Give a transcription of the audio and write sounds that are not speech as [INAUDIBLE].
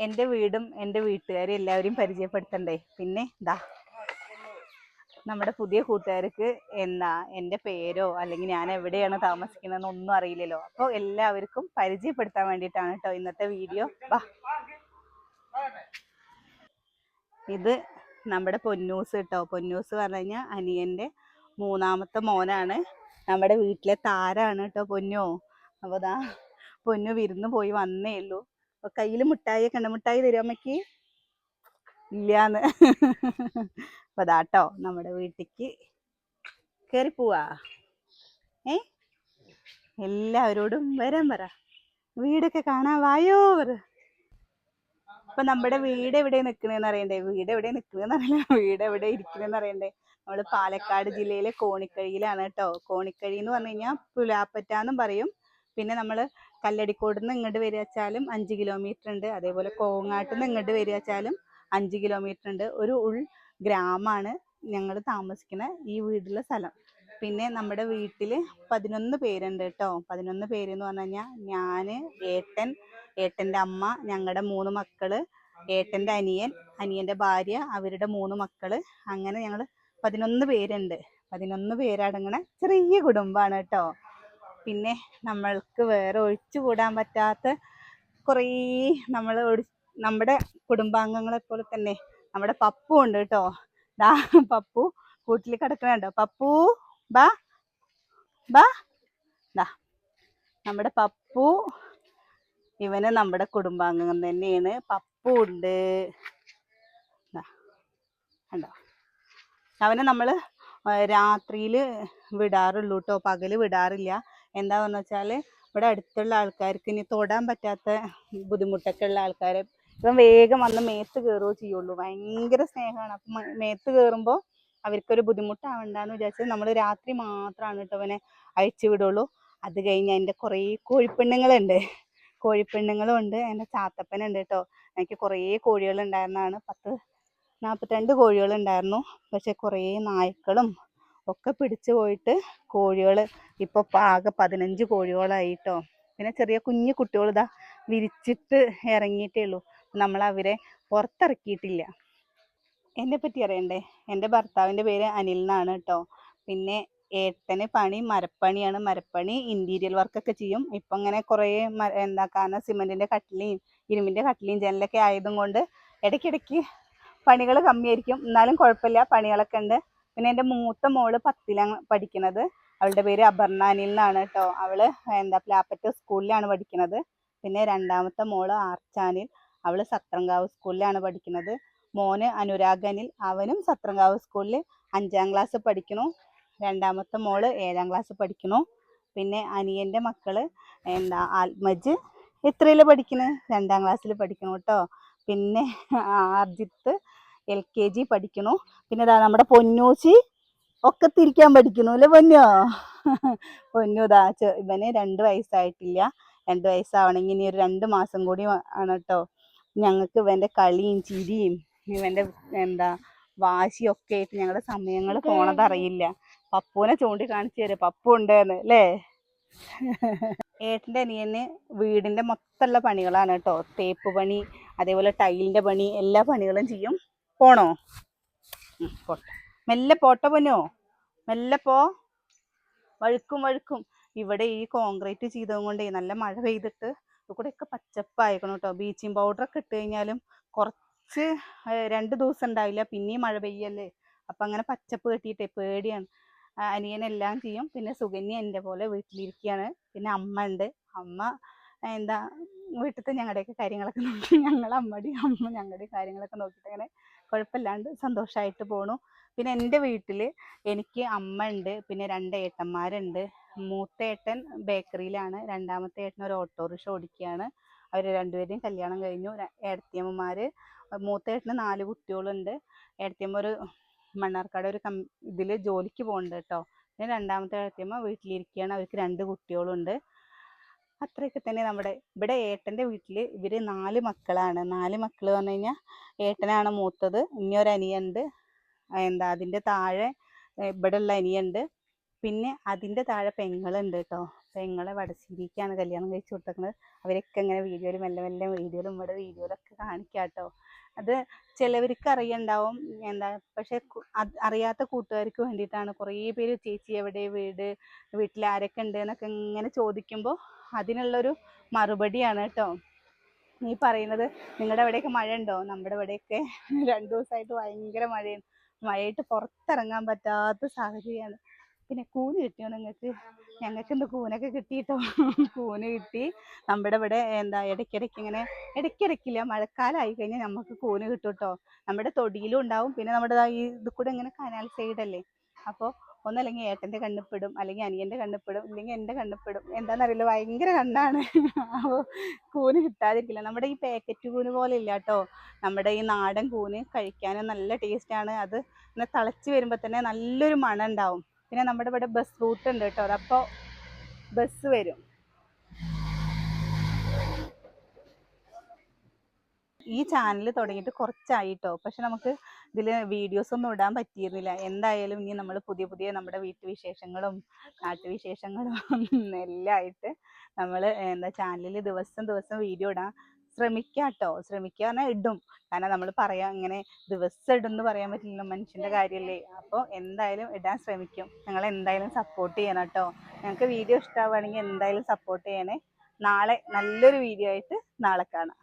എന്റെ വീടും എന്റെ വീട്ടുകാരും എല്ലാവരെയും പരിചയപ്പെടുത്തണ്ടേ? പിന്നെ ദാ നമ്മുടെ പുതിയ കൂട്ടുകാർക്ക് എന്നാ എന്റെ പേരോ അല്ലെങ്കിൽ ഞാൻ എവിടെയാണ് താമസിക്കുന്നതെന്ന് ഒന്നും അറിയില്ലല്ലോ. അപ്പോൾ എല്ലാവർക്കും പരിചയപ്പെടുത്താൻ വേണ്ടിയിട്ടാണ് കേട്ടോ ഇന്നത്തെ വീഡിയോ. വാ. ഇത് നമ്മുടെ പൊന്നൂസ് കേട്ടോ പൊന്നൂസ് പറഞ്ഞു കഴിഞ്ഞാൽ അനിയന്റെ മൂന്നാമത്തെ മോനാണ്. നമ്മുടെ വീട്ടിലെ താരാണ് കേട്ടോ പൊന്നോ. അപ്പോൾ ദാ പൊന്നു വിരുന്ന് പോയി വന്നേ ഉള്ളൂ. കയ്യിൽ മിഠായി കണ്ണമിഠായി തരും അമ്മയ്ക്ക്. ഇല്ലാന്ന്. അപ്പൊ അതാട്ടോ നമ്മുടെ വീട്ടിക്ക് കേറി പോവാ. ഏ? എല്ലാവരോടും വരാൻ പറ. വീടൊക്കെ കാണാൻ വായോ പറ. അപ്പൊ നമ്മുടെ വീട് എവിടെ നിക്കണേന്ന് അറിയണ്ടേ? വീട് എവിടെ നിക്കണേന്ന് അറിയില്ല. വീട് എവിടെ ഇരിക്കണേന്ന് അറിയണ്ടേ? നമ്മൾ പാലക്കാട് ജില്ലയിലെ കോണിക്കഴിയിലാണ് കേട്ടോ കോണിക്കഴി എന്ന് പറഞ്ഞു കഴിഞ്ഞാൽ പുലാപ്പറ്റാന്നും പറയും. പിന്നെ നമ്മൾ കല്ലടിക്കോട് നിന്ന് ഇങ്ങോട്ട് വരിക വെച്ചാലും അഞ്ച് കിലോമീറ്റർ ഉണ്ട് അതേപോലെ കോങ്ങാട്ട് നിന്ന് ഇങ്ങോട്ട് വരിക വെച്ചാലും അഞ്ച് കിലോമീറ്റർ ഉണ്ട് ഒരു ഉൾ ഗ്രാമമാണ് ഞങ്ങൾ താമസിക്കുന്ന ഈ വീടുള്ള സ്ഥലം. പിന്നെ നമ്മുടെ വീട്ടിൽ പതിനൊന്ന് പേരുണ്ട് കേട്ടോ. പതിനൊന്ന് പേര് എന്ന് പറഞ്ഞു കഴിഞ്ഞാൽ ഞാൻ ഏട്ടൻ ഏട്ടന്റെ അമ്മ ഞങ്ങളുടെ മൂന്ന് മക്കൾ ഏട്ടന്റെ അനിയൻ അനിയന്റെ ഭാര്യ അവരുടെ മൂന്ന് മക്കൾ. അങ്ങനെ ഞങ്ങൾ പതിനൊന്ന് പേരുണ്ട്. പതിനൊന്ന് പേരടങ്ങണ ചെറിയ കുടുംബമാണ് കേട്ടോ. പിന്നെ നമ്മൾക്ക് വേറെ ഒഴിച്ചുകൂടാൻ പറ്റാത്ത കുറേ നമ്മൾ നമ്മുടെ കുടുംബാംഗങ്ങളെ പോലെ തന്നെ നമ്മുടെ പപ്പു ഉണ്ട് കേട്ടോ. ദാ പപ്പു കൂട്ടിൽ കിടക്കണുണ്ടോ പപ്പു ബാ ബാ. ദാ നമ്മുടെ പപ്പു ഇവന് നമ്മുടെ കുടുംബാംഗം തന്നെയാണ്. പപ്പു ഉണ്ട്. കണ്ടോ? അവനെ നമ്മൾ രാത്രിയിൽ വിടാറുള്ളൂ കേട്ടോ. പകൽ വിടാറില്ല. എന്താന്ന് വെച്ചാൽ ഇവിടെ അടുത്തുള്ള ആൾക്കാർക്ക് ഇനി തൊടാൻ പറ്റാത്ത ബുദ്ധിമുട്ടൊക്കെ ഉള്ള ആൾക്കാരെ ഇപ്പം വേഗം വന്ന് മേത്ത് കയറുകയോ ചെയ്യുള്ളൂ. ഭയങ്കര സ്നേഹമാണ്. അപ്പം മേത്ത് കയറുമ്പോൾ അവർക്കൊരു ബുദ്ധിമുട്ടാവണ്ടെന്ന് വിചാരിച്ച് നമ്മൾ രാത്രി മാത്രമാണ് കേട്ടോ അവനെ അയച്ചു വിടുള്ളൂ. അത് കഴിഞ്ഞ് എന്റെ കുറേ കോഴിപ്പെണ്ണുങ്ങളുണ്ട്. കോഴിപ്പെണ്ണുങ്ങളും ഉണ്ട് എന്റെ ചാത്തപ്പനുണ്ട് കേട്ടോ എനിക്ക് കുറേ കോഴികളുണ്ടായിരുന്നതാണ് പത്ത് നാൽപ്പത്തിരണ്ട് കോഴികൾ ഉണ്ടായിരുന്നു പക്ഷെ കുറേ നായ്ക്കളും ഒക്കെ പിടിച്ചു പോയിട്ട് കോഴികൾ ഇപ്പോൾ ആകെ പതിനഞ്ച് കോഴികളായിട്ടോ. പിന്നെ ചെറിയ കുഞ്ഞു കുട്ടികൾ ഇതാ വിരിച്ചിട്ട് ഇറങ്ങിയിട്ടേ ഉള്ളൂ. നമ്മൾ അവരെ പുറത്തിറക്കിയിട്ടില്ല. എന്നെ പറ്റി അറിയണ്ടേ? എന്റെ ഭർത്താവിന്റെ പേര് അനിൽ എന്നാണ് കേട്ടോ. പിന്നെ ഏട്ടന് പണി മരപ്പണിയാണ്. മരപ്പണി ഇന്റീരിയൽ വർക്കൊക്കെ ചെയ്യും. ഇപ്പം ഇങ്ങനെ കുറേ എന്താ കാരണം സിമെന്റിന്റെ കട്ടിലയും ഇരുമ്പിന്റെ കട്ടിലയും ജനലൊക്കെ ആയതും കൊണ്ട് ഇടയ്ക്കിടയ്ക്ക് പണികൾ കമ്മിയായിരിക്കും. എന്നാലും കുഴപ്പമില്ല. പണികളൊക്കെ ഉണ്ട്. പിന്നെ എന്റെ മൂത്ത മോൾ പത്തിലാണ് പഠിക്കുന്നത് അവളുടെ പേര് അപർണാനിൽ നിന്നാണ് കേട്ടോ അവൾ എന്താ പ്ലാപ്പറ്റ സ്കൂളിലാണ് പഠിക്കുന്നത് പിന്നെ രണ്ടാമത്തെ മോൾ ആർച്ചാനിൽ അവൾ സത്രങ്കാവ് സ്കൂളിലാണ് പഠിക്കുന്നത് മോന് അനുരാഗനിൽ അവനും സത്രങ്കാവ് സ്കൂളിൽ അഞ്ചാം ക്ലാസ് പഠിക്കണു. രണ്ടാമത്തെ മോൾ ഏഴാം ക്ലാസ് പഠിക്കണു. പിന്നെ അനിയന്റെ മക്കൾ എന്താ ആത്മജ് ഇത്രയിൽ പഠിക്കണ്. രണ്ടാം ക്ലാസ്സിൽ പഠിക്കണു കേട്ടോ പിന്നെ ആർജിത്ത് എൽ കെ ജി പഠിക്കണു പിന്നെ ഇതാ നമ്മുടെ പൊന്നൂച്ചി ഒക്കെ തിരിക്കാൻ പഠിക്കണു അല്ലേ പൊന്നോ? പൊന്നു ഇതാ ഇവന് രണ്ട് വയസ്സായിട്ടില്ല. രണ്ട് വയസ്സാവണമെങ്കിൽ ഇനി ഒരു രണ്ട് മാസം കൂടി ആണ് കേട്ടോ ഞങ്ങൾക്ക് ഇവന്റെ കളിയും ചിരിയും ഇവന്റെ എന്താ വാശിയൊക്കെ ആയിട്ട് ഞങ്ങളുടെ സമയങ്ങൾ പോണത് അറിയില്ല. പപ്പുവിനെ ചൂണ്ടിക്കാണിച്ചു തരും. പപ്പു ഉണ്ടെന്ന് അല്ലേ? ഏട്ടന്റെ അനിയന് വീടിന്റെ മൊത്തമുള്ള പണികളാണ് കേട്ടോ തേപ്പ് പണി അതേപോലെ ടൈലിന്റെ പണി എല്ലാ പണികളും ചെയ്യും. പോണോ? മെല്ലെ പോട്ടെ പൊന്നോ. മെല്ലെ പോ. വഴുക്കും വഴുക്കും. ഇവിടെ ഈ കോൺക്രീറ്റ് ചെയ്തതും കൊണ്ടേ നല്ല മഴ പെയ്തിട്ട് ഇവിടെയൊക്കെ പച്ചപ്പായിക്കണം കേട്ടോ ബ്ലീച്ചിങ് ഒക്കെ ഇട്ട് കഴിഞ്ഞാലും കുറച്ച് രണ്ട് ദിവസം ഉണ്ടാവില്ല. പിന്നെയും മഴ പെയ്യല്ലേ. അപ്പം അങ്ങനെ പച്ചപ്പ് കെട്ടിയിട്ടേ പേടിയാണ്. അനിയനെല്ലാം ചെയ്യും. പിന്നെ സുഗന്യ എന്റെ പോലെ വീട്ടിലിരിക്കുകയാണ്. പിന്നെ അമ്മ ഉണ്ട്. അമ്മ എന്താ വീട്ടിലത്തെ ഞങ്ങളുടെയൊക്കെ കാര്യങ്ങളൊക്കെ നോക്കി ഞങ്ങൾ അമ്മടി അമ്മ ഞങ്ങളുടെ കാര്യങ്ങളൊക്കെ നോക്കിയിട്ട് അങ്ങനെ കുഴപ്പമില്ലാണ്ട് സന്തോഷമായിട്ട് പോണു. പിന്നെ എന്റെ വീട്ടിൽ എനിക്ക് അമ്മ ഉണ്ട് പിന്നെ രണ്ട് ഏട്ടന്മാരുണ്ട്. മൂത്ത ഏട്ടൻ ബേക്കറിയിലാണ് രണ്ടാമത്തെ ഏട്ടൻ ഒരു ഓട്ടോറിക്ഷ ഓടിക്കുകയാണ്. അവർ രണ്ടുപേരെയും കല്യാണം കഴിഞ്ഞു. ഏടത്തിയമ്മമാർ മൂത്ത ഏട്ടന് നാല് കുട്ടികളുണ്ട്. ഏടത്തിയമ്മ ഒരു മണ്ണാർക്കാട് ഒരു കം ഇതിൽ ജോലിക്ക് പോകുന്നുണ്ട് കേട്ടോ. പിന്നെ രണ്ടാമത്തെ ഏടത്തിയമ്മ വീട്ടിലിരിക്കുകയാണ്. അവർക്ക് രണ്ട് കുട്ടികളുണ്ട്. അത്രയൊക്കെ തന്നെ നമ്മുടെ ഇവിടെ ഏട്ടന്റെ വീട്ടിൽ ഇവർ നാല് മക്കളാണ്. നാല് മക്കൾ പറഞ്ഞു കഴിഞ്ഞാൽ ഏട്ടനാണ് മൂത്തത് ഇനി ഒരു അനിയുണ്ട് എന്താ അതിന്റെ താഴെ ഏ, ഇവിടെ ഉള്ള അനിയുണ്ട് പിന്നെ അതിന്റെ താഴെ പെങ്ങളുണ്ട് കേട്ടോ. പെങ്ങളെ വടശ്ശേരിക്കാണ് കല്യാണം കഴിച്ചു കൊടുത്തേക്കുന്നത് അവരൊക്കെ ഇങ്ങനെ വീഡിയോയിൽ മെല്ലെ മെല്ലെ വീഡിയോയിലും ഇവിടെ വീഡിയോയിലൊക്കെ കാണിക്കാട്ടോ അത് ചിലവർക്ക് അറിയണ്ടാവും. എന്താ പക്ഷെ അറിയാത്ത കൂട്ടുകാർക്ക് വേണ്ടിയിട്ടാണ്. കുറേ പേര് ചേച്ചി എവിടെ വീട് വീട്ടിൽ ആരൊക്കെ ഉണ്ട് എന്നൊക്കെ ഇങ്ങനെ ചോദിക്കുമ്പോൾ അതിനുള്ളൊരു മറുപടിയാണ് കേട്ടോ നീ പറയുന്നത് നിങ്ങളുടെ അവിടെയൊക്കെ മഴ ഉണ്ടോ നമ്മുടെ ഇവിടെയൊക്കെ [LAUGHS] രണ്ടു ദിവസമായിട്ട് ഭയങ്കര മഴയാണ്. മഴയായിട്ട് പുറത്തിറങ്ങാൻ പറ്റാത്ത സാഹചര്യമാണ് പിന്നെ കൂന് കിട്ടിയോ നിങ്ങൾക്ക് ഞങ്ങൾക്ക് ഇന്ന് കൂനൊക്കെ കിട്ടിയിട്ടോ? [LAUGHS] കൂന് കിട്ടി. നമ്മുടെ ഇവിടെ എന്താ ഇടയ്ക്കിടയ്ക്ക് ഇങ്ങനെ ഇടയ്ക്കിടയ്ക്കില്ല മഴക്കാലമായി കഴിഞ്ഞാൽ നമുക്ക് കൂന് കിട്ടും കേട്ടോ നമ്മുടെ തൊടിയിലും ഉണ്ടാവും. പിന്നെ നമ്മുടെ ഈ ഇത് കൂടെ ഇങ്ങനെ കനാൽ സൈഡല്ലേ അപ്പോൾ ഒന്നല്ലെങ്കിൽ ഏട്ടന്റെ കണ്ണിപ്പെടും അല്ലെങ്കിൽ അനിയന്റെ കണ്ണിപ്പെടും ഇല്ലെങ്കിൽ എന്റെ കണ്ണിപ്പെടും എന്താണെന്നറിയില്ല ഭയങ്കര കണ്ണാണ്. അപ്പോൾ കൂന് കിട്ടാതിരിക്കില്ല. നമ്മുടെ ഈ പാക്കറ്റ് കൂന് പോലെ ഇല്ല കേട്ടോ. നമ്മുടെ ഈ നാടൻ കൂന് കഴിക്കാൻ നല്ല ടേസ്റ്റാണ് അത് ഇങ്ങനെ തിളച്ച് വരുമ്പോൾ തന്നെ നല്ലൊരു മണം ഉണ്ടാവും. പിന്നെ നമ്മുടെ ഇവിടെ ബസ് റൂട്ട് ഉണ്ട് കേട്ടോ. അപ്പോൾ ബസ് വരും. ഈ ചാനൽ തുടങ്ങിയിട്ട് കുറച്ചായിട്ടോ പക്ഷെ നമുക്ക് ഇതിൽ വീഡിയോസ് ഒന്നും ഇടാൻ പറ്റിയിരുന്നില്ല. എന്തായാലും ഇനി നമ്മൾ പുതിയ പുതിയ നമ്മുടെ വീട്ടുവിശേഷങ്ങളും നാട്ടുവിശേഷങ്ങളും [LAUGHS] എല്ലാം ആയിട്ട് നമ്മൾ എന്താ ചാനലിൽ ദിവസം ദിവസം വീഡിയോ ഇടാൻ ശ്രമിക്കാം കേട്ടോ ശ്രമിക്കുക പറഞ്ഞാൽ ഇടും. കാരണം നമ്മൾ പറയാ ഇങ്ങനെ ദിവസം ഇടുമെന്ന് പറയാൻ പറ്റില്ല മനുഷ്യന്റെ കാര്യമല്ലേ അപ്പോൾ എന്തായാലും ഇടാൻ ശ്രമിക്കും. ഞങ്ങൾ എന്തായാലും സപ്പോർട്ട് ചെയ്യണം കേട്ടോ ഞങ്ങൾക്ക് വീഡിയോ ഇഷ്ടമാവുകയാണെങ്കിൽ എന്തായാലും സപ്പോർട്ട് ചെയ്യണേ. നാളെ നല്ലൊരു വീഡിയോ ആയിട്ട് നാളെ കാണാം.